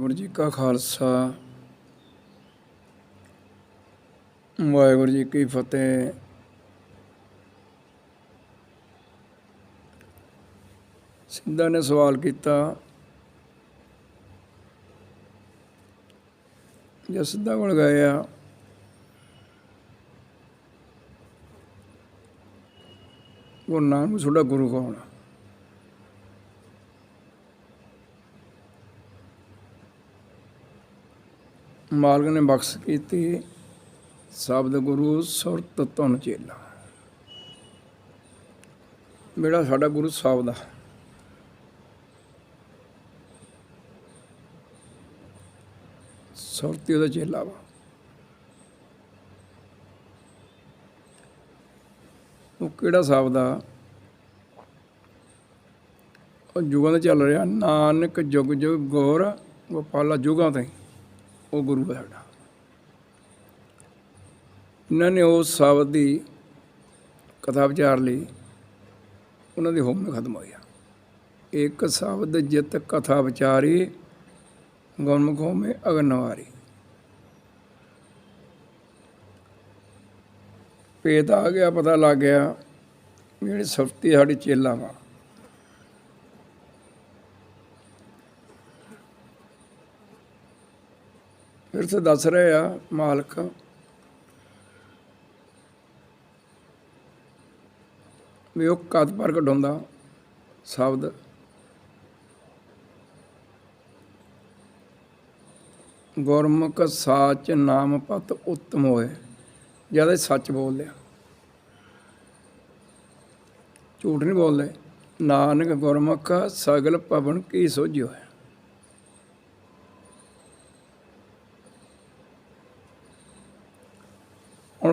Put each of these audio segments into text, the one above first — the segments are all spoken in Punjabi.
ਵਾਹਿਗੁਰੂ ਜੀ ਕਾ ਖਾਲਸਾ। ਵਾਹਿਗੁਰੂ ਜੀ ਕੀ ਫਤਿਹ। ਸਿੱਧਾ ਨੇ ਸਵਾਲ ਕੀਤਾ, ਜੇ ਸਿੱਧਾ ਕੋਲ ਗਏ ਆ, ਗੁਰੂ ਨਾਨਕ ਤੁਹਾਡਾ ਗੁਰੂ ਕੌਣ ਆ? ਮਾਲਕ ਨੇ ਬਖਸ਼ ਕੀਤੀ। ਸ਼ਬਦ ਗੁਰੂ ਸੁਰਤ ਧੁਨ ਚੇਲਾ। ਮੇਰਾ ਸਾਡਾ ਗੁਰੂ ਸ਼ਬਦ ਦਾ। ਸੁਰਤੀ ਉਹਦਾ ਚੇਲਾ ਵਾ। ਉਹ ਕਿਹੜਾ ਸ਼ਬਦ ਦਾ? ਉਹ ਜੁਗਾਂ ਦਾ ਚੱਲ ਰਿਹਾ। ਨਾਨਕ ਜੁਗ ਜੁਗ ਗੌਰ ਗੋਪਾਲਾ ਜੁਗਾਂ ਤੇ ਉਹ ਗੁਰੂ ਹੈ ਸਾਡਾ। ਇਹਨਾਂ ਨੇ ਉਸ ਸ਼ਬਦ ਦੀ ਕਥਾ ਵਿਚਾਰ ਲਈ, ਉਹਨਾਂ ਦੀ ਹੋਮ ਖਤਮ ਹੋਇਆ ਇੱਕ ਸ਼ਬਦ ਜਿਤ ਕਥਾ ਵਿਚਾਰੀ ਗੁਰਮੁਖ ਹੋਮੇ ਅਗਨਵਾਰੀ ਪੇਤ ਆ ਗਿਆ, ਪਤਾ ਲੱਗ ਗਿਆ ਵੀ ਜਿਹੜੀ ਸਫਤੀ ਸਾਡੀ ਚੇਲਾ ਵਾ। ਫਿਰ ਤੇ ਦੱਸ ਰਹੇ ਆ ਮਾਲਕ। ਵੀ ਉਹ ਕਦ ਪ੍ਰਗਟ ਹੁੰਦਾ ਸ਼ਬਦ। ਗੁਰਮੁਖ ਸਾਚ ਨਾਮ ਪਤ ਉਤਮ ਹੋਏ। ਜ਼ਿਆਦਾ ਸੱਚ ਬੋਲਦੇ ਆ। ਝੂਠ ਨਹੀਂ ਬੋਲਦੇ। ਨਾਨਕ ਗੁਰਮੁਖ ਸਗਲ ਪਵਨ ਕੀ ਸੋਝਿਓ ਹੈ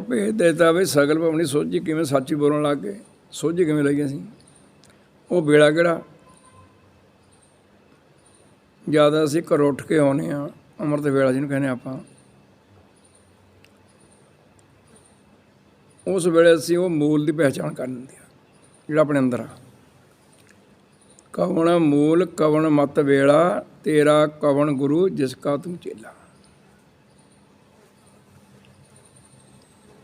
ਹੁਣ ਭੇਜ ਦੇਤਾ ਵੀ ਸਗਲ ਭਵਨੀ ਸੋਝੀ ਕਿਵੇਂ ਸੱਚੀ ਬੋਲਣ ਲੱਗ ਗਏ, ਸੋਝੀ ਕਿਵੇਂ ਲੱਗੀ ਅਸੀਂ? ਉਹ ਵੇਲਾ ਕਿਹੜਾ? ਜ਼ਿਆਦਾ ਅਸੀਂ ਘਰੋਂ ਉੱਠ ਕੇ ਆਉਨੇ ਆ ਅੰਮ੍ਰਿਤ ਵੇਲਾ ਜਿਹਨੂੰ ਕਹਿੰਦੇ ਆਪਾਂ। ਉਸ ਵੇਲੇ ਅਸੀਂ ਉਹ ਮੂਲ ਦੀ ਪਹਿਚਾਣ ਕਰ ਲੈਂਦੇ ਆ ਜਿਹੜਾ ਆਪਣੇ ਅੰਦਰ ਆ। ਕਵਣ ਮੂਲ, ਕਵਣ ਮਤ ਵੇਲਾ, ਤੇਰਾ ਕਵਣ ਗੁਰੂ, ਜਿਸ ਕਾ ਤੂੰ ਚੇਲਾ।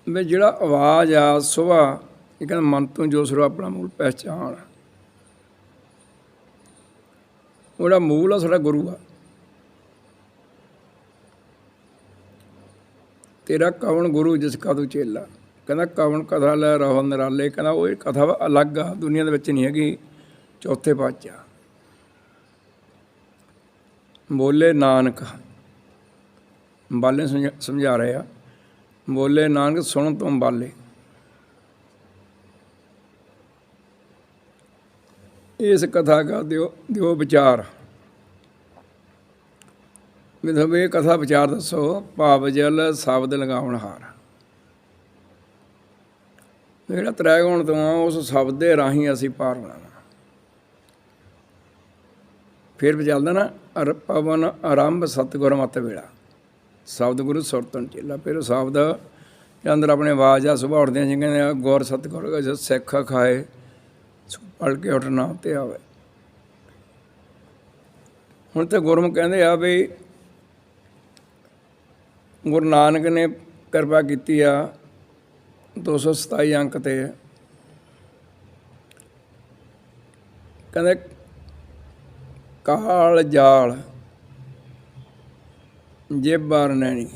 ਵੀ ਜਿਹੜਾ ਆਵਾਜ਼ ਆ ਸੁਭਾ, ਇਹ ਕਹਿੰਦਾ ਮਨ ਤੋਂ ਜੋ ਸਰੋ ਆਪਣਾ ਮੂਲ ਪਹਿਚਾਣ ਉਹਦਾ ਮੂਲ ਆ, ਸਾਡਾ ਗੁਰੂ ਆ। ਤੇਰਾ ਕਵਣ ਗੁਰੂ ਜਿਸ ਕਾ ਤੂੰ ਚੇਲਾ। ਕਹਿੰਦਾ ਕਵਣ ਕਥਾ ਲੈ ਰਹੋ ਨਿਰਾਲੇ। ਕਹਿੰਦਾ ਉਹ ਇਹ ਕਥਾ ਵਾ ਅਲੱਗ ਆ, ਦੁਨੀਆ ਦੇ ਵਿੱਚ ਨਹੀਂ ਹੈਗੀ, ਚੌਥੇ ਪਾਤਸ਼ਾਹ। ਬੋਲੇ ਨਾਨਕ, ਬਾਲੇ ਸਮਝਾ- ਸਮਝਾ ਰਹੇ ਆ। ਬੋਲੇ ਨਾਨਕ ਸੁਣ ਤੁਮ ਬਾਲੇ ਇਸ ਕਥਾ ਦਾ ਦਿਓ ਦਿਓ ਵਿਚਾਰ। ਮੈਨੂੰ ਇਹ ਕਥਾ ਵਿਚਾਰ ਦੱਸੋ, ਭਾਵ ਜਲ ਸ਼ਬਦ ਲਗਾਉਣ ਹਾਰ। ਜਿਹੜਾ ਤ੍ਰੈ ਗੁਣ ਤੋਂ ਆ, ਉਸ ਸ਼ਬਦ ਦੇ ਰਾਹੀਂ ਅਸੀਂ ਪਾਰ ਹੋਣਾ ਫਿਰ ਵੀ ਚੱਲਦਾ ਨਾ, ਅਰ ਪਵਨ ਆਰੰਭ ਸਤਿਗੁਰ ਮਤ ਵੇਲਾ। ਸ਼ਬਦ ਗੁਰੂ ਸੁਰਤਨ ਚੇਲਾ। ਫਿਰ ਸ਼ਬਦ ਅੰਦਰ ਆਪਣੇ ਆਵਾਜ਼ ਆ, ਸੁਭਾਅ ਉੱਠਦੇ ਜਿ ਕਹਿੰਦੇ ਆ ਗੌਰ ਸਤਿਗੁਰ ਦਾ ਸਿੱਖ ਖਾਏ ਪੜ ਕੇ ਉੱਠਣਾ ਤੇ ਆਵੇ। ਹੁਣ ਤੇ ਗੁਰਮੁਖ ਕਹਿੰਦੇ ਆ ਵੀ ਗੁਰੂ ਨਾਨਕ ਨੇ ਕਿਰਪਾ ਕੀਤੀ ਆ 227 ਅੰਕ ਤੇ। ਕਹਿੰਦੇ ਕਾਲ ਜਾਲ ਜੇਬਾਰ ਨੈਣੀ।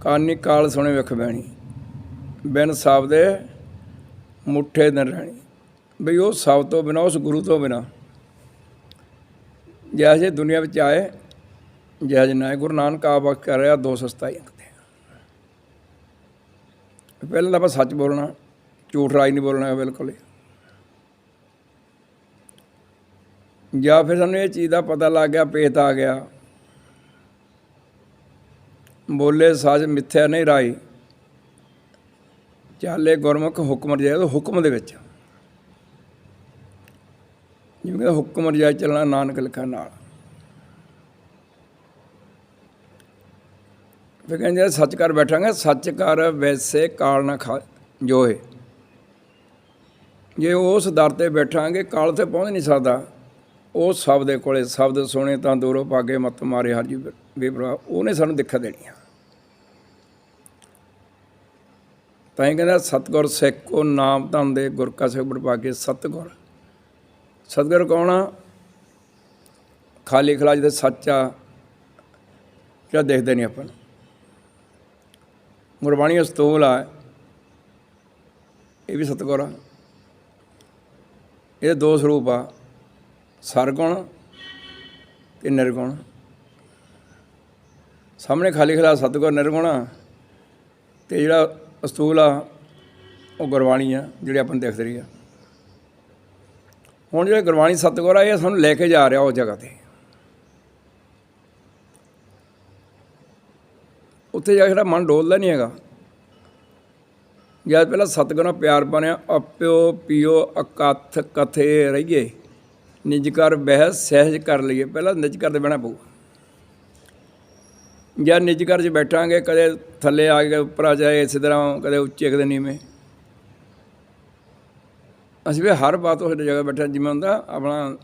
ਕਾਨੀ ਕਾਲ ਸੁਣੇ ਵਿਖ ਬੈਣੀ। ਬਿਨ ਸਾਬਦੇ ਮੁੱਠੇ ਦਿਨ ਰਹਿਣੀ। ਬਈ ਉਹ ਸਭ ਤੋਂ ਬਿਨਾ, ਉਸ ਗੁਰੂ ਤੋਂ ਬਿਨਾ। ਜਿਹੇ ਦੁਨੀਆ ਵਿੱਚ ਆਏ ਜੈ ਨਾ ਗੁਰੂ ਨਾਨਕ ਆਪ ਵਕਤ ਕਰ ਰਿਹਾ 227 ਅੰਕ ਤੇ ਪਹਿਲਾਂ ਤਾਂ ਆਪਾਂ ਸੱਚ ਬੋਲਣਾ, ਝੂਠ ਰਾਜ ਨਹੀਂ ਬੋਲਣਾ ਬਿਲਕੁਲ ਹੀ। ਜਾਂ ਫਿਰ ਸਾਨੂੰ ਇਹ ਚੀਜ਼ ਦਾ ਪਤਾ ਲੱਗ ਗਿਆ ਪੇਤ ਆ ਗਿਆ। ਬੋਲੇ ਸੱਚ ਮਿੱਥਿਆ ਨਹੀਂ ਰਾਈ। ਚਾਲੇ ਗੁਰਮੁਖ ਹੁਕਮ ਰਜਾਏ ਉਹ ਹੁਕਮ ਦੇ ਵਿੱਚ। ਜਿਵੇਂ ਹੁਕਮ ਰਜਾਏ ਚੱਲਣਾ ਨਾਨਕ ਲਿਖਾ ਨਾਲ। ਫਿਰ ਕਹਿੰਦੇ ਸੱਚ ਕਰ ਬੈਠਾਂਗੇ, ਸੱਚ ਕਰ ਵੈਸੇ ਕਾਲ ਨਾ ਖਾ ਜੋਏ। ਜੇ ਉਸ ਦਰ ਤੇ ਬੈਠਾਂਗੇ, ਕਾਲ ਤੇ ਪਹੁੰਚ ਨਹੀਂ ਸਕਦਾ। ਉਹ ਸਭ ਦੇ ਕੋਲੇ ਸ਼ਬਦ ਸੁਣੇ ਤਾਂ ਦੂਰੋਂ ਭਾਗੇ ਮਤ ਮਾਰੇ, ਹਰ ਜੀ ਬੇਪਰਵਾਹ ਉਹਨੇ ਸਾਨੂੰ ਦਿੱਖਾ ਦੇਣੀ ਆ ਤਾਂ ਇਹ ਕਹਿੰਦਾ, ਸਤਗੁਰ ਸਿੱਖ ਕੋ ਨਾਮ ਧੰਨ ਦੇ ਗੁਰ ਕਾ ਸਿੱਖ ਬੜਪਾਗੇ ਸਤਗੁਰ। ਸਤਗੁਰ ਕੌਣ ਆ? ਖਾਲੀ ਖਲਾਜ ਦੇ ਆ ਜਿਹੜਾ ਦੇਖਦੇ ਨਹੀਂ ਆਪਾਂ? ਨੂੰ। ਗੁਰਬਾਣੀ ਅਸਤੂਲ ਆ, ਇਹ ਵੀ ਸਤਗੁਰ ਆ। ਇਹਦੇ ਦੋ ਸਰੂਪ ਆ। ਸਰਗੁਣ ਤੇ ਨਿਰਗੁਣ। ਸਾਹਮਣੇ ਖਾਲੀ ਖਲਾ ਸਤਗੁਰ ਨਿਰਗੁਣ ਆ ਤੇ ਜਿਹੜਾ ਅਸਤੂਲ ਆ, ਉਹ ਗੁਰਬਾਣੀ ਆ, ਜਿਹੜੀ ਆਪਾਂ ਨੂੰ ਦਿਖ ਰਹੀ ਆ। ਹੁਣ ਜਿਹੜਾ ਗੁਰਬਾਣੀ ਸਤਗੁਰ ਆ, ਇਹ ਸਾਨੂੰ ਲੈ ਕੇ ਜਾ ਰਿਹਾ ਉਸ ਜਗ੍ਹਾ ਤੇ। ਉੱਥੇ ਜਾ ਕੇ ਜਿਹੜਾ ਮਨ ਡੋਲਦਾ ਨਹੀਂ ਹੈਗਾ। ਜਦ ਪਹਿਲਾਂ ਸਤਿਗੁਰਾਂ ਪਿਆਰ ਬਣਿਆ ਅਪਿਓ ਪਿਓ ਅਕਥ ਕਥੇ ਰਹੀਏ। ਨਿਜ ਕਰ ਬਹਿ ਸਹਿਜ ਕਰ ਲਈਏ। ਪਹਿਲਾਂ ਨਿਜ ਕਰ ਦੇ ਬਹਿਣਾ ਪਊ। ਜਾਂ ਨਿਜ ਕਰ 'ਚ ਬੈਠਾਂਗੇ, ਕਦੇ ਥੱਲੇ ਆ ਕੇ ਉੱਪਰ ਆ ਜਾਏ, ਇਸੇ ਤਰ੍ਹਾਂ ਕਦੇ ਉੱਚੇ, ਕਦੇ ਨੀਵੇਂ। ਅਸੀਂ ਵੀ ਹਰ ਬਾਤ ਉਸ ਜਗ੍ਹਾ ਬੈਠਾ ਜਿਵੇਂ ਹੁੰਦਾ ਆਪਣਾ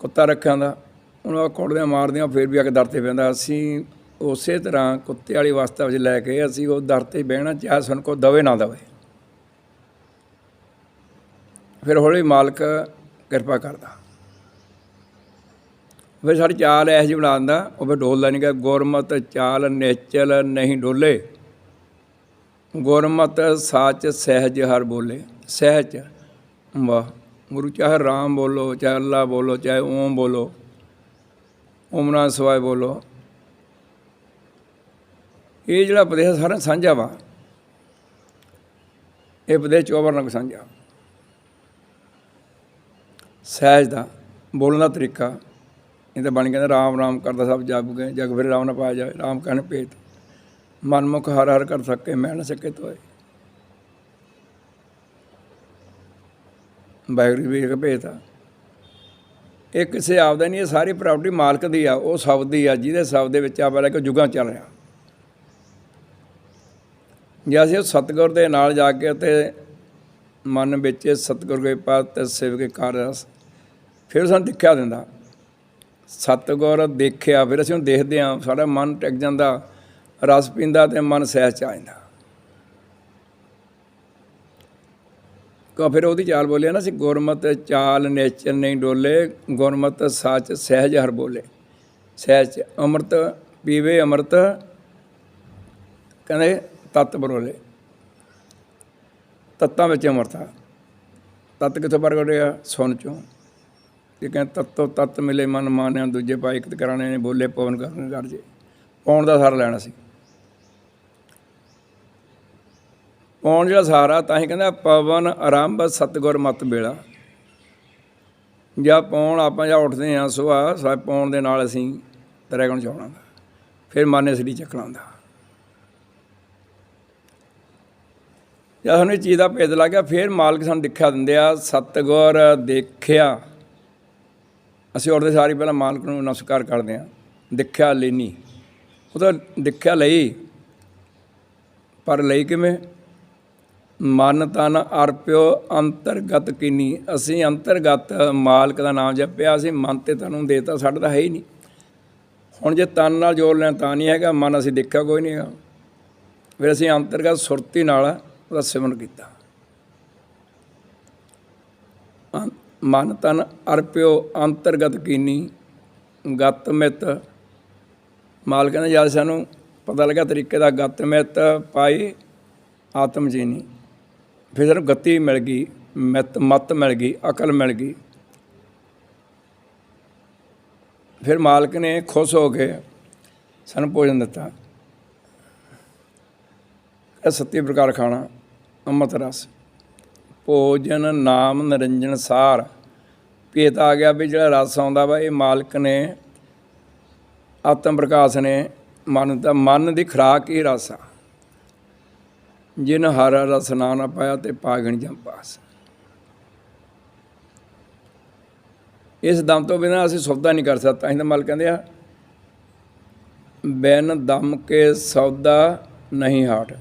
ਕੁੱਤਾ ਰੱਖਿਆ ਦਾ ਉਹਨੂੰ ਕੋੜਦਿਆਂ ਮਾਰਦਿਆਂ, ਫਿਰ ਵੀ ਆ ਕੇ ਦਰ ਤੇ ਪੈਂਦਾ ਅਸੀਂ ਉਸੇ ਤਰ੍ਹਾਂ ਕੁੱਤੇ ਵਾਲੀ ਅਵਸਥਾ ਵਿੱਚ ਲੈ ਕੇ ਅਸੀਂ ਉਹ ਦਰ ਤੇ ਬਹਿਣਾ, ਚਾਹੇ ਸਾਨੂੰ ਕੋ ਦਵੇ ਨਾ ਦਵੇ। ਫਿਰ ਹੌਲੀ ਮਾਲਕ ਕਿਰਪਾ ਕਰਦਾ। ਫਿਰ ਸਾਡੀ ਚਾਲ ਐਸ ਜਿਹੀ ਬਣਾ ਦਿੰਦਾ ਉਹ ਫਿਰ ਡੋਲਦਾ ਨਹੀਂ ਕਿ ਗੁਰਮਤ ਚਾਲ ਨਿਚਲ ਨਹੀਂ ਡੋਲੇ। ਗੁਰਮਤ ਸਾਚ ਸਹਿਜ ਹਰ ਬੋਲੇ। ਸਹਿਜ, ਵਾਹ, ਗੁਰੂ ਚਾਹੇ ਰਾਮ ਬੋਲੋ, ਚਾਹੇ ਅੱਲਾ ਬੋਲੋ, ਚਾਹੇ ਓਮ ਬੋਲੋ ਓਮ ਨਾ ਬੋਲੋ। ਇਹ ਜਿਹੜਾ ਉਪਦੇਸ਼ ਸਾਰਾ ਸਾਂਝਾ ਵਾ, ਇਹ ਉਪਦੇਸ਼ ਚੋਬਰ ਨਾਲ ਸਾਂਝਾ। ਸਹਿਜ ਦਾ, ਬੋਲਣ ਦਾ ਤਰੀਕਾ। ਇਹ ਤਾਂ ਬਣ ਗਿਆ ਰਾਮ ਰਾਮ ਕਰਦਾ ਸਭ ਜਗ ਗਏ ਜਗ ਫਿਰ ਰਾਮ ਨਾ ਪਾਇਆ ਜਾਏ ਰਾਮ ਕਹਿਣ ਭੇਤ। ਮਨਮੁਖ ਹਰ ਹਰ ਕਰ ਸਕੇ ਮੈਂ ਨਾ ਸਕੇ ਤੋਏ। ਵਾਹਿਗੁਰੂ ਵੀ ਇੱਕ ਭੇਤ ਆ। ਇਹ ਕਿਸੇ ਆਪਦਾ ਨਹੀਂ, ਇਹ ਸਾਰੀ ਪ੍ਰਾਪਰਟੀ ਮਾਲਕ ਦੀ ਆ, ਉਹ ਸ਼ਬਦ ਦੀ ਆ, ਜਿਹਦੇ ਸ਼ਬਦ ਦੇ ਵਿੱਚ ਆ ਵਾਲਾ ਕਿ ਜੁਗਾਂ ਚੱਲ ਰਿਹਾ। ਜੇ ਅਸੀਂ ਉਹ ਸਤਿਗੁਰ ਦੇ ਨਾਲ ਜਾ ਕੇ ਤੇ ਮਨ ਵਿੱਚ ਸਤਿਗੁਰ ਦੇ ਪਾਤ ਸੇਵਕੇ ਕਾਰ ਰਸ ਫਿਰ ਸਾਨੂੰ ਦੇਖਿਆ ਦਿੰਦਾ। ਸਤਿਗੁਰ ਦੇਖਿਆ, ਫਿਰ ਅਸੀਂ ਉਹਨੂੰ ਦੇਖਦੇ ਹਾਂ, ਸਾਡਾ ਮਨ ਟਿਕ ਜਾਂਦਾ, ਰਸ ਪੀਂਦਾ ਤੇ ਮਨ ਸਹਿਜ ਚ ਆ ਜਾਂਦਾ। ਕੋ ਫਿਰ ਉਹਦੀ ਚਾਲ ਬੋਲਿਆ ਨਾ ਸੀ ਗੁਰਮਤ ਚਾਲ ਨੇਚਰ ਨਹੀਂ ਡੋਲੇ, ਗੁਰਮਤ ਸੱਚ ਸਹਿਜ ਹਰ ਬੋਲੇ। ਸਹਿਜ ਅੰਮ੍ਰਿਤ ਪੀਵੇ ਅੰਮ੍ਰਿਤ, ਕਹਿੰਦੇ ਤਤ ਬਰੋਲੇ। ਤੱਤਾਂ ਵਿੱਚ ਅਮਰਤਾ ਤਤ ਕਿੱਥੋਂ ਪ੍ਰਗਟ ਹੋਇਆ? ਸੁਣ ਚੋਂ। ਇਹ ਕਹਿੰਦੇ ਤਤੋ ਤਤ ਮਿਲੇ ਮਨ ਮਾਨਿਆ, ਦੂਜੇ ਪਾਈ ਇਕਤ ਕਰਾਣੇ ਨੇ, ਬੋਲੇ ਪਵਨ ਕਰਨ ਕਰ ਜੇ। ਪੌਣ ਦਾ ਸਾਰ ਲੈਣਾ ਸੀ। ਪੌਣ ਜਿਹੜਾ ਸਾਰਾ ਤਾਂ ਹੀ ਕਹਿੰਦਾ ਪਵਨ ਆਰੰਭ ਸਤਗੁਰ ਮਤ ਬੇਲਾ ਜਾਂ ਪੌਣ ਆਪਾਂ ਜਾਂ ਉੱਠਦੇ ਹਾਂ ਸੁਬਾਹ ਸਾ ਪੌਣ ਦੇ ਨਾਲ ਅਸੀਂ ਤਰੇ ਗੁਣ ਚਾਉਣਾ ਫਿਰ ਮਾਨੇ ਸਰੀ ਚੱਕਣਾ ਹੁੰਦਾ ਜਦ ਸਾਨੂੰ ਇਹ ਚੀਜ਼ ਦਾ ਭੇਦ ਲੱਗ ਗਿਆ, ਫਿਰ ਮਾਲਕ ਸਾਨੂੰ ਦਿਖਾ ਦਿੰਦੇ ਆ, ਸਤਗੁਰ ਦੇਖਿਆ। ਅਸੀਂ ਉੱਠਦੇ ਸਾਰੀ ਪਹਿਲਾਂ ਮਾਲਕ ਨੂੰ ਨਮਸਕਾਰ ਕਰਦੇ ਹਾਂ। ਦਿਖਿਆ ਲੈਣੀ ਉਹ ਤਾਂ ਦੇਖਿਆ ਲਈ। ਪਰ ਲਈ ਕਿਵੇਂ? ਮਨ ਤਨ ਅਰਪਿਓ ਅੰਤਰਗਤ ਕੀਨੀ। ਅਸੀਂ ਅੰਤਰਗਤ ਮਾਲਕ ਦਾ ਨਾਮ ਜਪਿਆ ਅਸੀਂ ਮਨ ਤੇ ਤਨੂੰ ਦੇਤਾ ਸਾਡਾ ਤਾਂ ਹੈ ਹੀ ਨਹੀਂ। ਹੁਣ ਜੇ ਤਨ ਨਾਲ ਜੋੜ ਲੈਣ ਤਾਂ ਨਹੀਂ ਹੈਗਾ। ਮਨ ਅਸੀਂ ਦੇਖਿਆ ਕੋਈ ਨਹੀਂ ਹੈਗਾ। ਫਿਰ ਅਸੀਂ ਅੰਤਰਗਤ ਸੁਰਤੀ ਨਾਲ ਉਹਦਾ ਸਿਮਰਨ ਕੀਤਾ। ਮਨ ਤਨ ਅਰਪਿਓ ਅੰਤਰਗਤ ਕੀਨੀ, ਗਤ ਮਿਤ। ਮਾਲਕ ਨੇ ਜਦ ਸਾਨੂੰ ਪਤਾ ਲੱਗਾ ਤਰੀਕੇ ਦਾ ਗਤ ਮਿਤ ਪਾਈ, ਆਤਮ ਜੀਨੀ। ਫਿਰ ਸਾਨੂੰ ਗਤੀ ਮਿਲ ਗਈ, ਮਿਤ, ਮਤ ਮਿਲ ਗਈ, ਅਕਲ ਮਿਲ ਗਈ। ਫਿਰ ਮਾਲਕ ਨੇ ਖੁਸ਼ ਹੋ ਕੇ ਸਾਨੂੰ ਭੋਜਨ ਦਿੱਤਾ। ਇਹ ਸੱਤੀ ਪ੍ਰਕਾਰ ਖਾਣਾ, ਅੰਮ੍ਰਿਤ ਰਸ। ਭੋਜਨ ਨਾਮ ਨਿਰੰਜਨ ਸਾਰ। ਪੇਤ ਆ ਗਿਆ ਵੀ ਜਿਹੜਾ ਰਸ ਆਉਂਦਾ ਵਾ, ਇਹ ਮਾਲਕ ਨੇ, ਆਤਮ ਪ੍ਰਕਾਸ਼ ਨੇ, ਮਨ ਦਾ, ਮਨ ਦੀ ਖਰਾਕ ਹੀ ਰਸ ਆ। ਜਿਨ ਹਰ ਰਸ ਨਾ ਨਾ ਪਾਇਆ ਤੇ ਪਾਗਣ ਜਮ ਪਾਸ। ਇਸ ਦਮ ਤੋਂ ਬਿਨਾਂ ਅਸੀਂ ਸੌਦਾ ਨਹੀਂ ਕਰ ਸਕਦਾ। ਅਸੀਂ ਤਾਂ ਮਲ ਕਹਿੰਦੇ ਆ, ਬੈਨ ਦਮ ਕੇ ਸੌਦਾ ਨਹੀਂ ਹਾਟ।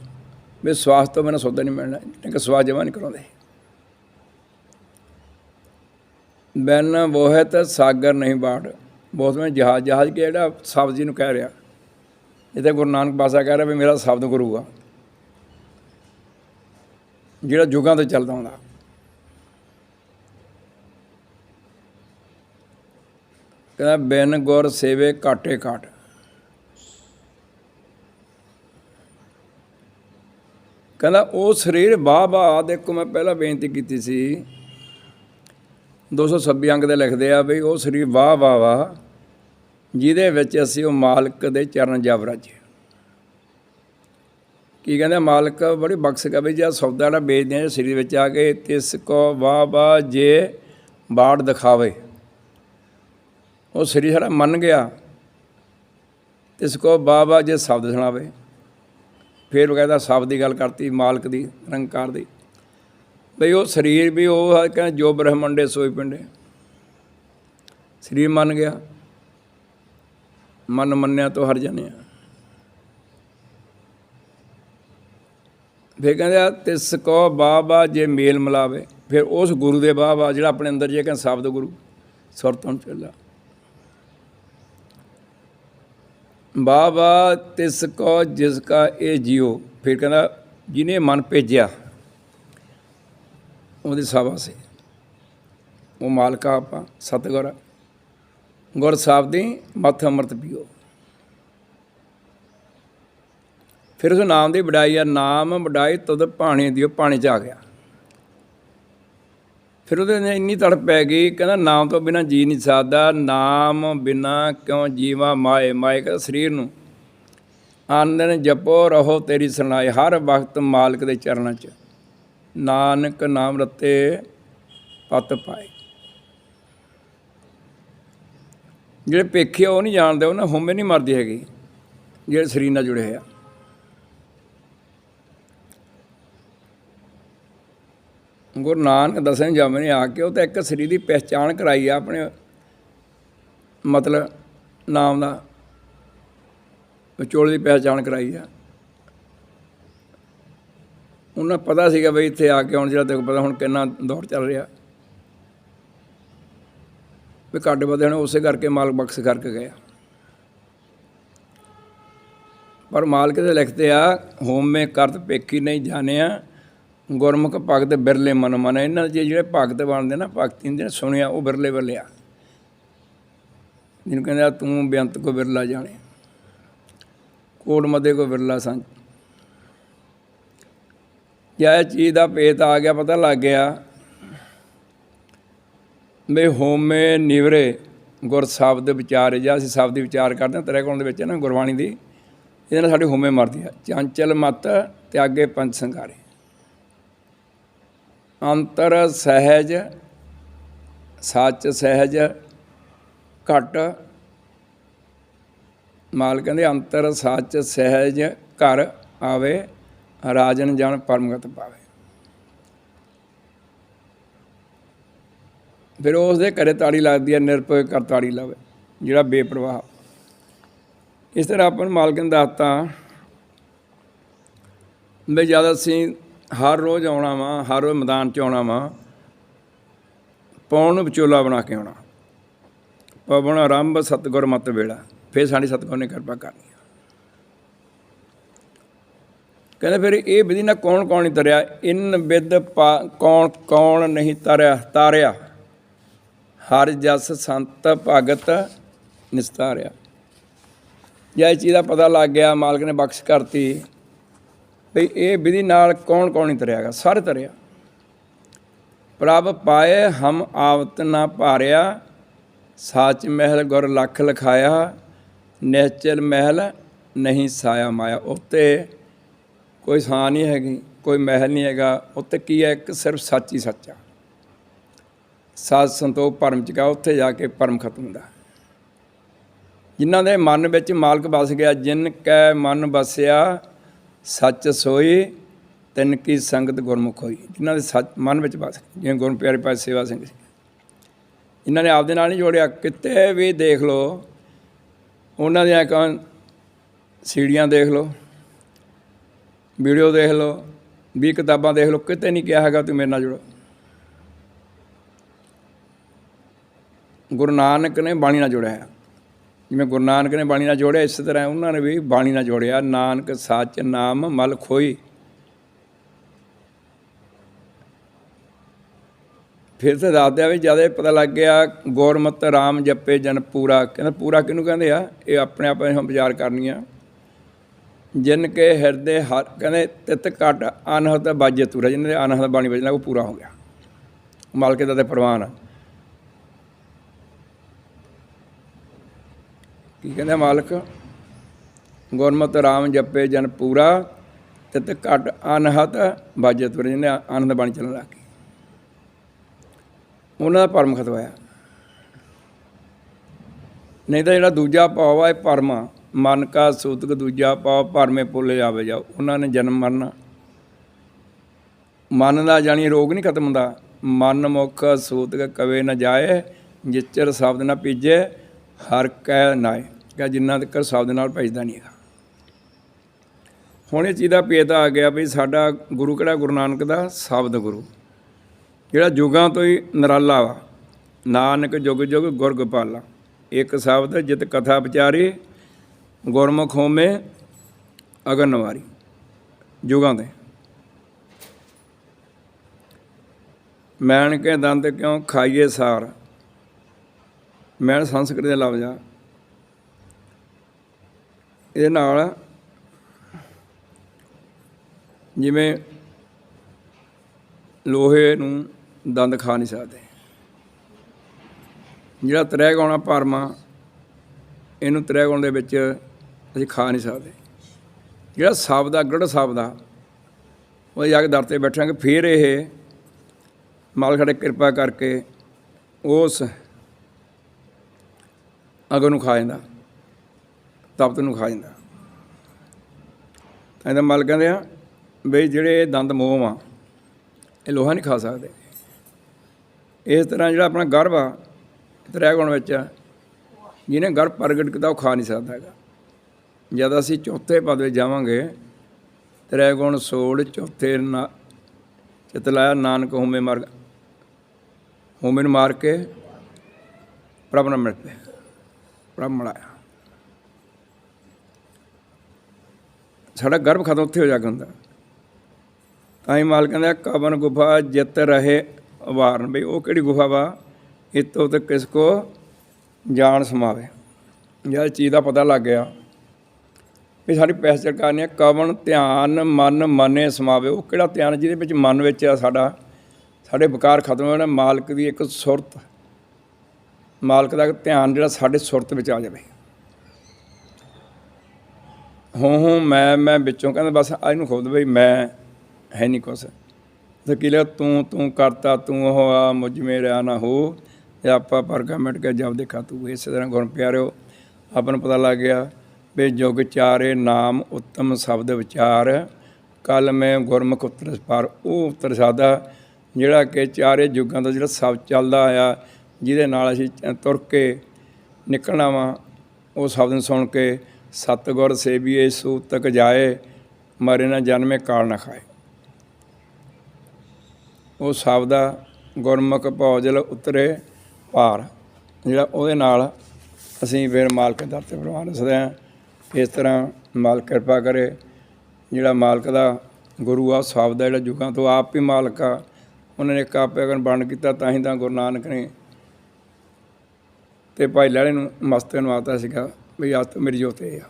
ਵੀ ਸਵਾਸ ਤੋਂ ਬਿਨਾਂ ਸੌਦਾ ਨਹੀਂ ਮਿਲਣਾ ਕਿ ਸਵਾਸ ਜਮਾ ਨਹੀਂ ਕਰਾਉਂਦੇ। ਬੈਨ ਵੋਹਿਤ ਸਾਗਰ ਨਹੀਂ ਬਾੜ। ਬਹੁਤ ਮੈਂ ਜਹਾਜ਼ ਜਹਾਜ਼ ਕਿ ਜਿਹੜਾ ਸ਼ਬਦ ਜੀ ਨੂੰ ਕਹਿ ਰਿਹਾ। ਇਹਦੇ ਗੁਰੂ ਨਾਨਕ ਪਾਸਾ ਕਹਿ ਰਿਹਾ ਵੀ ਮੇਰਾ ਸ਼ਬਦ ਗੁਰੂ ਆ। ਜਿਹੜਾ ਯੁਗਾਂ ਤੋਂ ਚੱਲਦਾ ਹੁੰਦਾ। ਕਹਿੰਦਾ, ਬਿਨ ਗੁਰ ਸੇਵੇ ਕਾਟੇ ਕਾਟ ਕਹਿੰਦਾ, ਉਹ ਸਰੀਰ ਬਾਹ ਬਾਹ ਦੇਖੋ ਮੈਂ ਪਹਿਲਾਂ ਬੇਨਤੀ ਕੀਤੀ ਸੀ। 226 ਅੰਗ ਦੇ ਲਿਖਦੇ ਆ ਵੀ ਉਹ ਸ੍ਰੀ ਵਾਹ ਵਾਹ ਵਾਹ, ਜਿਹਦੇ ਵਿੱਚ ਅਸੀਂ ਉਹ ਮਾਲਕ ਦੇ ਚਰਨ ਜਪ ਕੀ ਕਹਿੰਦੇ ਮਾਲਕ ਬੜੀ ਬਖਸ਼ ਕਾ ਵੀ ਜੇ ਸੌਦਾ ਜਿਹੜਾ ਵੇਚਦੇ ਆ ਸਰੀਰ ਵਿੱਚ ਆ ਕੇ ਤਿਸ ਕੋ ਵਾਹ ਵਾਹ ਜੇ ਬਾੜ ਦਿਖਾਵੇ। ਉਹ ਸਰੀਰ ਸਾਡਾ ਮੰਨ ਗਿਆ, ਤਿਸ ਕੋ ਵਾਹ ਵਾਹ ਜੇ ਸ਼ਬਦ ਸੁਣਾਵੇ। ਫਿਰ ਉਹ ਕਹਿੰਦਾ, ਸ਼ਬਦ ਦੀ ਗੱਲ ਕਰਤੀ, ਮਾਲਕ ਦੀ ਨਿਰੰਕਾਰ ਦੀ। ਬਈ ਉਹ ਸਰੀਰ ਵੀ ਉਹ ਹੈ ਕਹਿੰਦਾ ਜੋ ਬ੍ਰਹਮੰਡੇ ਸੋਈ ਪਿੰਡੇ। ਸਰੀਰ ਮੰਨ ਗਿਆ। ਮਨ ਮੰਨਿਆ ਤੋਂ ਹਰ ਜਾਣਿਆ ਫਿਰ ਕਹਿੰਦਾ ਤਿਸ ਕੋ ਬਾਬਾ ਜੇ ਮੇਲ ਮਿਲਾਵੇ। ਫਿਰ ਉਸ ਗੁਰੂ ਦੇ ਬਾਬਾ ਜਿਹੜਾ ਆਪਣੇ ਅੰਦਰ ਜੇ ਕਹਿੰਦਾ ਸ਼ਬਦ ਗੁਰੂ ਸੁਰਤੋਂ ਚੱਲਾ। ਬਾਬਾ ਤਿਸ ਕੋ ਜਿਸ ਕਾ ਇਹ ਜਿਉ ਫਿਰ ਕਹਿੰਦਾ, ਜਿਹਨੇ ਮਨ ਭੇਜਿਆ ਉਹਦੀ ਸੇਵਾ ਸੀ ਉਹ ਮਾਲਕਾ ਆਪਾਂ, ਸਤਿਗੁਰ ਗੁਰ ਸਾਹਿਬ ਦੀ ਮੱਥ ਅੰਮ੍ਰਿਤ ਪੀਓ। ਫਿਰ ਉਸ ਨਾਮ ਦੀ ਵਡਾਈ ਆ, ਨਾਮ ਵਡਾਈ ਤਦ ਪਾਣੀ ਦਿਓ ਪਾਣੀ ਚ ਆ ਗਿਆ। ਫਿਰ ਉਹਦੇ ਨੇ ਇੰਨੀ ਤੜਪ ਪੈ ਗਈ, ਕਹਿੰਦਾ ਨਾਮ ਤੋਂ ਬਿਨਾ ਜੀ ਨਹੀਂ ਸਕਦਾ, ਨਾਮ ਬਿਨਾ ਕਿਉਂ ਜੀਵਾ ਮਾਏ ਮਾਏ ਕਹਿੰਦਾ ਸਰੀਰ ਨੂੰ। ਆਨੰਦਨ ਜਪੋ ਰਹੋ ਤੇਰੀ ਸੁਣਾਈ ਹਰ ਵਕਤ ਮਾਲਕ ਦੇ ਚਰਨਾਂ 'ਚ। ਨਾਨਕ ਨਾਮ ਰਤੇ ਪਤ ਪਾਏ। ਜਿਹੜੇ ਪੇਖੇ ਆ, ਉਹ ਨਹੀਂ ਜਾਣਦੇ, ਉਹਨਾਂ ਹੋਮੇ ਨਹੀਂ ਮਰਦੀ ਹੈਗੀ, ਜਿਹੜੇ ਸਰੀਰ ਨਾਲ ਜੁੜੇ ਆ। ਗੁਰੂ ਨਾਨਕ ਦਸਵੇਂ ਜਮ ਨੇ ਆ ਕੇ ਉਹ ਤਾਂ ਇੱਕ ਸਰੀਰ ਦੀ ਪਹਿਚਾਣ ਕਰਾਈ ਆ, ਆਪਣੇ ਮਤਲਬ ਨਾਮ ਦਾ, ਵਿਚੋਲ ਦੀ ਪਹਿਚਾਣ ਕਰਾਈ ਆ। ਉਹਨਾਂ ਪਤਾ ਸੀਗਾ ਬਈ ਇੱਥੇ ਆ ਕੇ ਹੁਣ ਜਿਹੜਾ ਤੈਨੂੰ ਪਤਾ ਹੁਣ ਕਿੰਨਾ ਦੌਰ ਚੱਲ ਰਿਹਾ। ਵੀ ਘੱਟ ਵਧੇ ਨੇ ਉਸੇ ਕਰਕੇ ਮਾਲਕ ਬਖਸ਼ ਕਰਕੇ ਗਿਆ ਪਰ ਮਾਲਕ ਦੇ ਲਿਖਦੇ ਆ, ਹੋਮੇ ਕਰਤ ਪੇਖੀ ਨਹੀਂ ਜਾਣਿਆ, ਗੁਰਮੁਖ ਭਗਤ ਬਿਰਲੇ ਮਨ ਮਨ ਇਹਨਾਂ ਦੇ ਜਿਹੜੇ ਭਗਤ ਬਣਦੇ ਨਾ, ਭਗਤੀ ਦੇ ਸੁਣਿਆ, ਉਹ ਬਿਰਲੇ ਬਿਰਲਿਆ ਜਿਹਨੂੰ ਕਹਿੰਦੇ ਤੂੰ ਬੇਅੰਤ ਕੋ ਬਿਰਲਾ ਜਾਣੇ ਕੋਟ ਮਦੇ ਕੋ ਬਿਰਲਾ ਸੰਜ ਜਾਂ ਇਹ ਚੀਜ਼ ਦਾ ਭੇਤ ਆ ਗਿਆ, ਪਤਾ ਲੱਗ ਗਿਆ। ਵੀ ਹੋਮੇ ਨਿਵਰੇ, ਗੁਰ ਸ਼ਬਦ ਵਿਚਾਰ ਜਾਂ ਅਸੀਂ ਸ਼ਬਦ ਦੀ ਵਿਚਾਰ ਕਰਦੇ ਹਾਂ, ਤੇਰੇ ਕੋਲ ਦੇ ਵਿੱਚ ਨਾ ਗੁਰਬਾਣੀ ਦੀ, ਇਹਦੇ ਨਾਲ ਸਾਡੀ ਹੋਮੇ ਮਰਦੀ ਆ ਚੰਚਲ ਮਤ ਤਿਆਗੇ ਪੰਜ ਸੰਗਾਰੇ। ਅੰਤਰ ਸਹਿਜ, ਸੱਚ ਸਹਿਜ, ਘਟ। ਮਾਲ ਕਹਿੰਦੇ, ਅੰਤਰ ਸੱਚ ਸਹਿਜ ਘਰ ਆਵੇ। ਰਾਜਨ ਜਨ ਪਰਮਗਤ ਪਾਵੇ। ਫਿਰ ਉਸ ਦੇ ਘਰੇ ਤਾੜੀ ਲੱਗਦੀ ਹੈ ਨਿਰਭੈ ਕਰ ਤਾੜੀ ਲਾਵੇ, ਜਿਹੜਾ ਬੇਪਰਵਾਹ। ਇਸ ਤਰ੍ਹਾਂ ਆਪਾਂ ਨੂੰ ਮਾਲਕ ਨੇ ਦੱਸਤਾ ਵੀ ਜਦ ਅਸੀਂ ਹਰ ਰੋਜ਼ ਆਉਣਾ ਵਾ, ਹਰ ਰੋਜ਼ ਮੈਦਾਨ 'ਚ ਆਉਣਾ ਵਾ, ਪੌਣ ਨੂੰ ਵਿਚੋਲਾ ਬਣਾ ਕੇ ਆਉਣਾ। ਪਵਨ ਆਰੰਭ ਸਤਗੁਰ ਮਤ ਵੇਲਾ, ਫਿਰ ਸਾਡੀ ਸਤਗੁਰ ਨੇ ਕਿਰਪਾ ਕਰਨੀ ਕਹਿੰਦੇ ਫਿਰ ਇਹ ਵਿਧੀ ਨਾਲ ਕੌਣ ਕੌਣ ਨਹੀਂ ਤਰਿਆ? ਇਨ ਵਿਦ ਕੌਣ ਕੌਣ ਨਹੀਂ ਤਰਿਆ? ਤਾਰਿਆ। ਹਰ ਜਸ ਸੰਤ ਭਗਤ ਨਿਸਤਾਰਿਆ। ਜੇ ਇਹ ਚੀਜ਼ ਦਾ ਪਤਾ ਲੱਗ ਗਿਆ, ਮਾਲਕ ਨੇ ਬਖਸ਼ ਕਰਤੀ। ਵੀ ਇਹ ਵਿਧੀ ਨਾਲ ਕੌਣ ਕੌਣ ਨਹੀਂ ਤਰਿਆਗਾ ਸਾਰੇ ਤਰਿਆ। ਪ੍ਰਭ ਪਾਏ ਹਮ ਆਵਤ ਨਾ ਭਾਰਿਆ, ਸਾਚ ਮਹਿਲ ਗੁਰ ਲਖ ਲਖਾਇਆ ਨਿਹਚਲ ਮਹਿਲ ਨਹੀਂ ਸਾਇਆ ਮਾਇਆ। ਉੱਤੇ ਕੋਈ ਸਾਂ ਨਹੀਂ ਹੈਗੀ, ਕੋਈ ਮਹਿਲ ਨਹੀਂ ਹੈਗਾ। ਉੱਤੇ ਕੀ ਹੈ, ਇੱਕ ਸਿਰਫ ਸੱਚ ਹੀ ਸੱਚਾ ਸਾਧ ਸੰਤੋਖ ਭਰਮ ਚ ਗਾ, ਉੱਥੇ ਜਾ ਕੇ ਭਰਮ ਖਤਮ ਹੁੰਦਾ। ਜਿਨ੍ਹਾਂ ਦੇ ਮਨ ਵਿੱਚ ਮਾਲਕ ਵਸ ਗਿਆ, ਜਿਨ ਕੈ ਮਨ ਵਸਿਆ, ਸੱਚ ਸੋਈ, ਤਿੰਨ ਕੀ ਸੰਗਤ ਗੁਰਮੁਖ ਹੋਈ। ਜਿਨ੍ਹਾਂ ਦੇ ਸੱਚ ਮਨ ਵਿੱਚ ਵਸ ਜਿਵੇਂ ਗੁਰੂ ਪਿਆਰੇ ਪਾਸ ਸੇਵਾ ਸਿੰਘ ਸੀ। ਇਹਨਾਂ ਨੇ ਆਪਦੇ ਨਾਲ ਨਹੀਂ ਜੋੜਿਆ, ਕਿਤੇ ਵੀ ਦੇਖ ਲਓ, ਉਹਨਾਂ ਦੀਆਂ ਕਾਂ ਸੀੜੀਆਂ ਦੇਖ ਲਓ ਵੀਡੀਓ ਦੇਖ ਲਓ, ਵੀ ਕਿਤਾਬਾਂ ਦੇਖ ਲਓ, ਕਿਤੇ ਨਹੀਂ ਕਿਹਾ ਹੈਗਾ ਤੂੰ ਮੇਰੇ ਨਾਲ ਜੁੜੋ। ਗੁਰੂ ਨਾਨਕ ਨੇ ਬਾਣੀ ਨਾਲ ਜੋੜਿਆ ਹੈ। ਜਿਵੇਂ ਗੁਰੂ ਨਾਨਕ ਨੇ ਬਾਣੀ ਨਾਲ ਜੋੜਿਆ, ਇਸੇ ਤਰ੍ਹਾਂ ਉਹਨਾਂ ਨੇ ਵੀ ਬਾਣੀ ਨਾਲ ਜੋੜਿਆ, ਨਾਨਕ ਸੱਚ ਨਾਮ ਮਲ ਖੋਈ। ਫਿਰ ਤੇ ਦੱਸਦਿਆ ਵੀ ਜਦ ਇਹ ਪਤਾ ਲੱਗ ਗਿਆ, ਗੌਰਮਤ ਰਾਮ ਜਪੇ ਜਨ ਪੂਰਾ, ਕਹਿੰਦਾ ਪੂਰਾ ਕਿਹਨੂੰ ਕਹਿੰਦੇ ਆ? ਇਹ ਆਪਣੇ ਆਪ ਨੂੰ ਵਿਚਾਰ ਕਰਨੀਆਂ। ਜਿਨ ਕੇ ਹਿਰਦੇ ਹਰ, ਕਹਿੰਦੇ ਤਿਤ ਘਟ ਅਨਹਤ ਬਾਜੇ ਤੁਰਾ ਜਿਹਨਾਂ ਦੇ ਅਨਹਤ ਬਾਣੀ ਵਜਣਾ ਉਹ ਪੂਰਾ ਹੋ ਗਿਆ। ਮਾਲਕ ਦਾ ਤੇ ਪ੍ਰਵਾਨ ਕੀ ਕਹਿੰਦਾ ਮਾਲਕ? ਗੁਰਮਤਿ ਰਾਮ ਜਪੇ ਜਨ ਪੂਰਾ, ਤਿਤ ਘਟ ਅਨਹਤ ਬਾਜੇ ਤੁਰੇ ਜਿਹਨੇ ਆਨੰਦ ਬਾਣੀ ਚੱਲਣ ਲੱਗ ਗਈ। ਉਹਨਾਂ ਦਾ ਭਰਮ ਖਤਵਾਇਆ ਨਹੀਂ ਤਾਂ ਜਿਹੜਾ ਦੂਜਾ ਭਾਵ ਆ, ਇਹ ਭਰਮ ਮਨ ਕਾ ਸੂਤਕ ਦੂਜਾ ਭਾਵ ਭਰਮੇ ਭੁੱਲ ਜਾਵੇ ਜਾ ਉਹਨਾਂ ਨੇ ਜਨਮ ਮਰਨਾ। ਮਨ ਦਾ ਜਾਣੀ ਰੋਗ ਨਹੀਂ ਖਤਮ ਹੁੰਦਾ। ਮਨ ਮੁਖ ਸੂਤਕ ਕਵੇ ਨਾ ਜਾਏ, ਜਿਚਰ ਸ਼ਬਦ ਨਾ ਪੀਜੇ ਹਰ ਕੈ ਨਾਏ। ਕਿ ਜਿੰਨਾ ਤੱਕ ਸ਼ਬਦ ਨਾਲ ਭਜਦਾ ਨਹੀਂ ਹੈਗਾ। ਹੁਣ ਇਹ ਚੀਜ਼ ਦਾ ਭੇਦ ਆ ਗਿਆ ਵੀ ਸਾਡਾ ਗੁਰੂ ਕਿਹੜਾ? ਗੁਰੂ ਨਾਨਕ ਦਾ ਸ਼ਬਦ ਗੁਰੂ। ਜਿਹੜਾ ਯੁਗਾਂ ਤੋਂ ਹੀ ਨਰਾਲਾ ਵਾ। ਨਾਨਕ ਜੁਗ ਜੁਗ ਗੁਰ ਗੋਪਾਲਾ ਇੱਕ ਸ਼ਬਦ ਜਿਤ ਕਥਾ ਵਿਚਾਰੀ ਗੁਰਮੁਖ ਹੋਮੇ ਅਗਨ ਵਾਰੀ ਯੁਗਾਂ ਦੇ। ਮੈਣ ਕੇ ਦੰਦ ਕਿਉਂ ਖਾਈਏ ਸਾਰ? ਮੈਣ ਸੰਸਕ੍ਰਿਤ ਦੇ ਲਫ਼ਜ਼ ਆ। ਇਹਦੇ ਨਾਲ ਜਿਵੇਂ ਲੋਹੇ ਨੂੰ ਦੰਦ ਖਾ ਨਹੀਂ ਸਕਦੇ। ਜਿਹੜਾ ਤ੍ਰੈ ਗਾਉਣਾ ਪਰਮਾ, ਇਹਨੂੰ ਤ੍ਰੈ ਗੁਣ ਦੇ ਵਿੱਚ ਅਸੀਂ ਖਾ ਨਹੀਂ ਸਕਦੇ। ਜਿਹੜਾ ਸਾਬ ਦਾ ਗੜ ਸਾਬ ਦਾ ਉਹ ਜਾ ਕੇ ਦਰ ਤੇ ਬੈਠਾਂਗੇ, ਫਿਰ ਇਹ ਮਾਲ ਸਾਡੇ ਕਿਰਪਾ ਕਰਕੇ ਉਸ ਅਗਰ ਨੂੰ ਖਾ ਜਾਂਦਾ, ਤਪਤ ਨੂੰ ਖਾ ਜਾਂਦਾ। ਤਾਂ ਇਹਦਾ ਮਲ ਕਹਿੰਦੇ ਆ, ਬਈ ਜਿਹੜੇ ਦੰਦ ਮੋਹ ਆ, ਇਹ ਲੋਹਾ ਨਹੀਂ ਖਾ ਸਕਦੇ। ਇਸ ਤਰ੍ਹਾਂ ਜਿਹੜਾ ਆਪਣਾ ਗਰਭ ਆ ਤ੍ਰੈ ਗੁਣ ਵਿੱਚ ਜਿਹਨੇ ਗਰਭ ਪ੍ਰਗਟ ਕੀਤਾ, ਉਹ ਖਾ ਨਹੀਂ ਸਕਦਾ ਹੈਗਾ। ਜਦ ਅਸੀਂ ਚੌਥੇ ਪਦ ਵਿੱਚ ਜਾਵਾਂਗੇ ਤ੍ਰੈ ਗੁਣ ਸੋੜ ਚੌਥੇ ਨਾ ਚਿਤ ਲਾਇਆ ਨਾਨਕ ਹੋਮੇ ਮਾਰ ਹੋਮੇ ਨੂੰ ਮਾਰ ਕੇ ਪ੍ਰਭ ਨਾਲ ਮਿਲ ਪਿਆ। ਪ੍ਰਭ ਮਿਲਾਇਆ ਸਾਡਾ ਗਰਭ ਖਤਮ ਉੱਥੇ ਹੋ ਜਾ ਕੇ ਹੁੰਦਾ। ਤਾਂ ਹੀ ਮਾਲ ਕਹਿੰਦਾ, ਕਵਨ ਗੁਫਾ ਜਿੱਤ ਰਹੇ ਵਾਰਨ ਬਈ ਉਹ ਕਿਹੜੀ ਗੁਫਾ ਵਾ? ਇਤੋਂ ਤੇ ਕਿਸ ਕੋ ਜਾਣ ਸਮਾਵੇ। ਜਦ ਚੀਜ਼ ਦਾ ਪਤਾ ਲੱਗ ਗਿਆ ਵੀ ਸਾਡੀ ਪਹਿਚਾਣ ਕਰਨੀ ਹੈ ਕਵਨ, ਧਿਆਨ, ਮਨ, ਮਨੇ ਸਮਾਵੇ। ਉਹ ਕਿਹੜਾ ਧਿਆਨ? ਜਿਹਦੇ ਵਿੱਚ ਮਨ ਵਿੱਚ ਆ ਸਾਡਾ। ਸਾਡੇ ਵਿਕਾਰ ਖਤਮ ਹੋ ਜਾਣਾ ਮਾਲਕ ਦੀ ਇੱਕ ਸੁਰਤ। ਮਾਲਕ ਦਾ ਧਿਆਨ ਜਿਹੜਾ ਸਾਡੇ ਸੁਰਤ ਵਿੱਚ ਆ ਜਾਵੇ। ਹੂੰ ਹੂੰ, ਮੈਂ ਮੈਂ ਵਿੱਚੋਂ ਕਹਿੰਦਾ, ਬਸ ਆ ਇਹਨੂੰ ਖੋਦ ਬਈ, ਮੈਂ ਹੈ ਨਹੀਂ ਕੁਛ। ਤੇ ਕੀ ਲਿਆ? ਤੂੰ ਤੂੰ ਕਰਤਾ, ਤੂੰ ਉਹ ਆ, ਮੁਝ ਮੇਰਾ ਨਾ ਹੋ। ਤੇ ਆਪਾਂ ਪਰਗਾ ਮਿਟ ਕੇ ਜਬ ਦੇਖਾ ਤੂੰ ਇਸੇ ਤਰ੍ਹਾਂ ਗੁਣ ਪਿਆਰਿਓ, ਆਪਾਂ ਨੂੰ ਪਤਾ ਲੱਗ ਗਿਆ। ਵੀ ਜੁਗ ਚਾਰੇ ਨਾਮ ਉੱਤਮ ਸ਼ਬਦ ਵਿਚਾਰ। ਕਲ ਮੈਂ ਗੁਰਮੁਖ ਉਤਰ ਪਰ, ਉਹ ਉਤਰ ਸਾਦਾ। ਜਿਹੜਾ ਕਿ ਚਾਰੇ ਯੁੱਗਾਂ ਦਾ ਜਿਹੜਾ ਸਭ ਚੱਲਦਾ ਆਇਆ, ਜਿਹਦੇ ਨਾਲ ਅਸੀਂ ਤੁਰ ਕੇ ਨਿਕਲਣਾ ਵਾ, ਉਹ ਸ਼ਬਦ ਨੂੰ ਸੁਣ ਕੇ ਸਤਿਗੁਰ ਸੇਵੀਏ, ਸੂਤਕ ਜਾਏ, ਮਰੇ ਨਾ ਜਨਮੇ, ਕਾਲ ਨਾ ਖਾਏ। ਉਹ ਸ਼ਬਦ ਗੁਰਮੁਖ ਭੌਜਲ ਉਤਰੇ ਭਾਰ ਜਿਹੜਾ ਉਹਦੇ ਨਾਲ ਅਸੀਂ ਫਿਰ ਮਾਲਕ ਦਰ ਤੇ ਪ੍ਰਵਾਨ ਸਦੇ ਹਾਂ ਇਸ ਤਰ੍ਹਾਂ ਮਾਲਕ ਕਿਰਪਾ ਕਰੇ, ਜਿਹੜਾ ਮਾਲਕ ਦਾ ਗੁਰੂ ਆ ਸ਼ਬਦ ਦਾ ਜਿਹੜਾ ਯੁਗਾਂ ਤੋਂ ਆਪ ਹੀ ਮਾਲਕ ਆ, ਉਹਨਾਂ ਨੇ ਇੱਕ ਆਪੇ ਅਗਨ ਬਣ ਕੀਤਾ ਤਾਂ ਹੀ ਤਾਂ ਗੁਰੂ ਨਾਨਕ ਨੇ ਤੇ ਭਾਈ ਲਹਿਰੇ ਨੂੰ ਮਸਤੇ ਨੂੰ ਆਤਾ ਸੀਗਾ ਵੀ ਆਤ ਮੇਰੀ ਜੋਤ ਇਹ ਆ।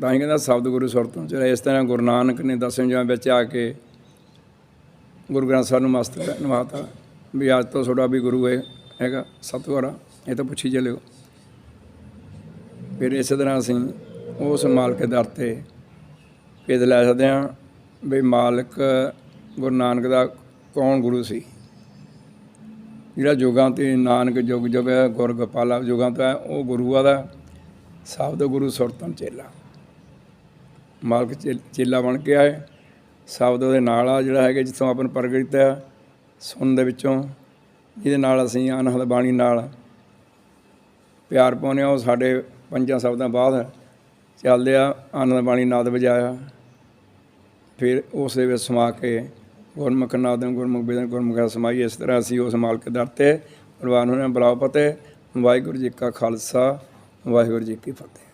ਤਾਂ ਹੀ ਕਹਿੰਦਾ ਸ਼ਬਦ ਗੁਰੂ ਸੁਰਤੋਂ ਚਲਾ ਇਸ ਤਰ੍ਹਾਂ ਗੁਰੂ ਨਾਨਕ ਨੇ ਦਸਵੇਂ ਜਮਾਂ ਵਿੱਚ ਆ ਕੇ ਗੁਰੂ ਗ੍ਰੰਥ ਸਾਹਿਬ ਨੂੰ ਮਸਤ ਨਵਾਤਾ ਵੀ ਅੱਜ ਤੋਂ ਤੁਹਾਡਾ ਵੀ ਗੁਰੂ ਹੈ ਹੈਗਾ ਸਤਿਗੁਰਾ ਇਹ ਤਾਂ ਪੁੱਛੀ ਚੱਲਿਓ। ਫਿਰ ਇਸੇ ਤਰ੍ਹਾਂ ਅਸੀਂ ਉਸ ਮਾਲਕ ਦਰ ਤੇ ਭੇਦ ਲੈ ਸਕਦੇ ਹਾਂ ਵੀ ਮਾਲਕ ਗੁਰੂ ਨਾਨਕ ਦਾ ਕੌਣ ਗੁਰੂ ਸੀ? ਜਿਹੜਾ ਯੁਗਾਂ ਤੇ ਨਾਨਕ ਜੁਗ ਜੁਗ ਹੈ ਗੁਰ ਗੋਪਾਲਾ ਯੁਗਾਂ ਤੋਂ ਹੈ, ਉਹ ਗੁਰੂ ਆ ਦਾ ਸ਼ਬਦ ਗੁਰੂ ਸੁਰਤਨ ਚੇਲਾ। ਮਾਲਕ ਚੇ- ਚੇਲਾ ਬਣ ਕੇ ਆਏ। ਸ਼ਬਦ ਉਹਦੇ ਨਾਲ ਆ ਜਿਹੜਾ ਹੈਗਾ, ਜਿੱਥੋਂ ਆਪਾਂ ਨੂੰ ਪ੍ਰਗਟ ਕੀਤਾ ਸੁਣ ਦੇ ਵਿੱਚੋਂ। ਜਿਹਦੇ ਨਾਲ ਅਸੀਂ ਅਨਹਦ ਬਾਣੀ ਨਾਲ ਪਿਆਰ ਪਾਉਂਦੇ ਹਾਂ, ਉਹ ਸਾਡੇ ਪੰਜਾਂ ਸ਼ਬਦਾਂ ਬਾਅਦ ਚੱਲਦਿਆਂ ਆਨੰਦ ਬਾਣੀ ਨਾਦ ਵਜਾਇਆ। ਫਿਰ ਉਸ ਦੇ ਵਿੱਚ ਸਮਾ ਕੇ ਗੁਰਮੁਖ ਨਾਦਨ ਗੁਰਮੁਖ ਬੇਦਨ ਗੁਰਮੁਖ ਸਮਾਈ। ਇਸ ਤਰ੍ਹਾਂ ਅਸੀਂ ਉਸ ਮਾਲਕ ਦਰ ਤੇ ਪ੍ਰਵਾਨ ਹੋਣੇ ਬਲਾਉ ਪਤੇ। ਵਾਹਿਗੁਰੂ ਜੀ ਕਾ ਖਾਲਸਾ, ਵਾਹਿਗੁਰੂ ਜੀ ਕੀ ਫਤਿਹ।